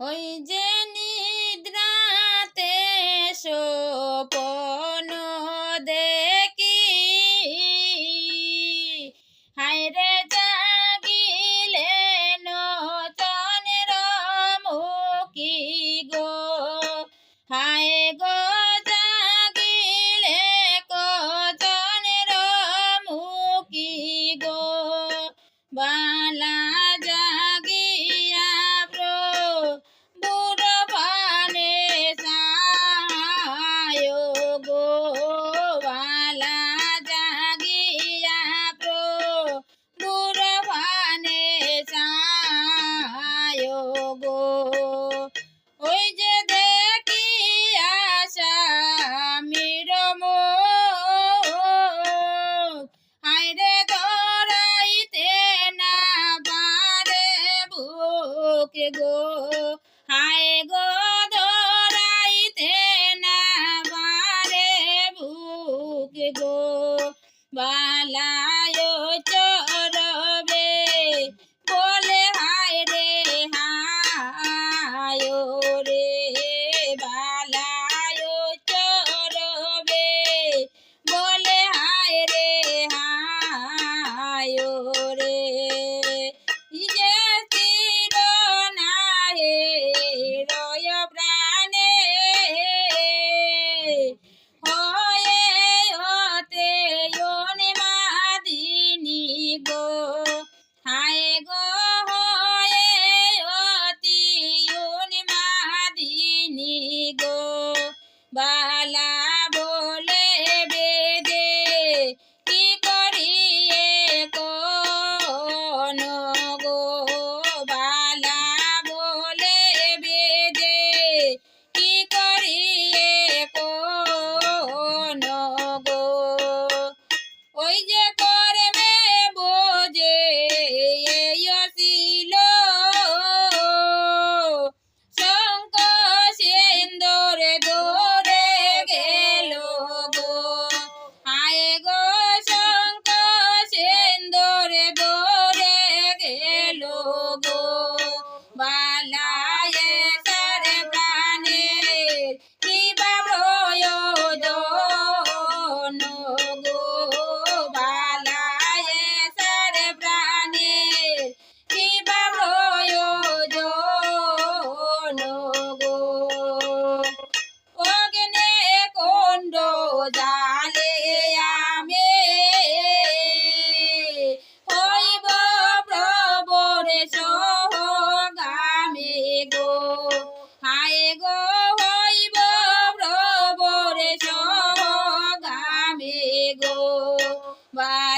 ওই যে নিদ্রাতে সোপন দেখি। হায়রে জাগিলে হায়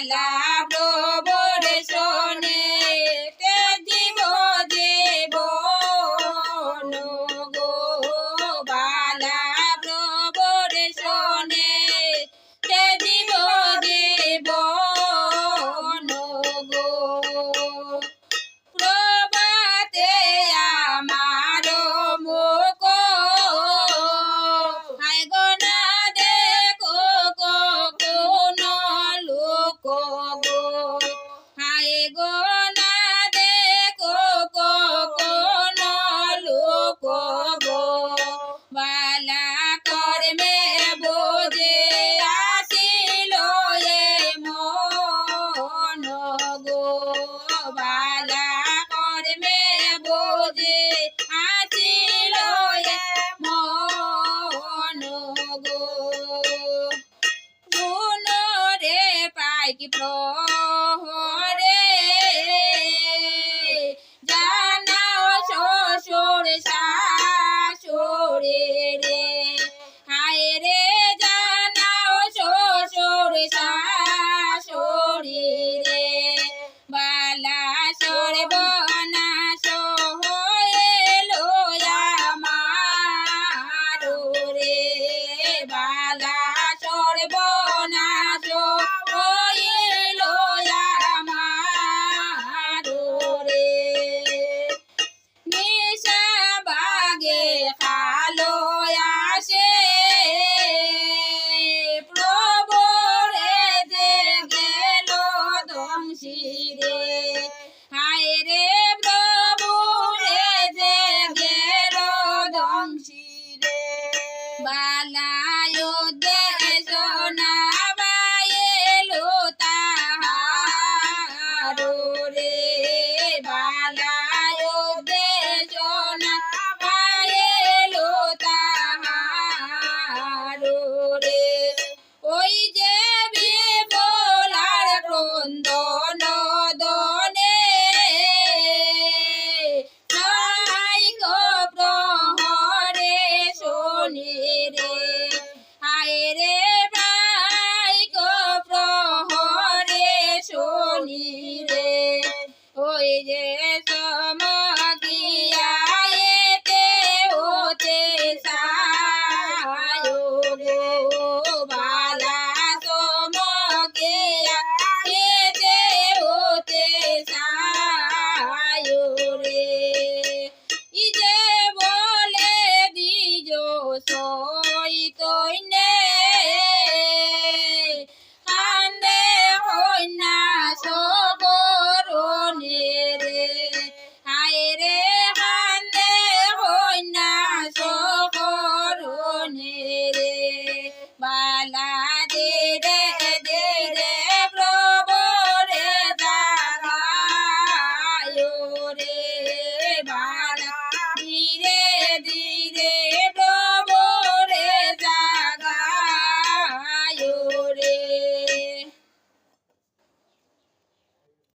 bailar. Socorro. আসে প্রবরে যে গেল দংশিরে হায় রে প্রবরে যে গেল দংশিরে বালা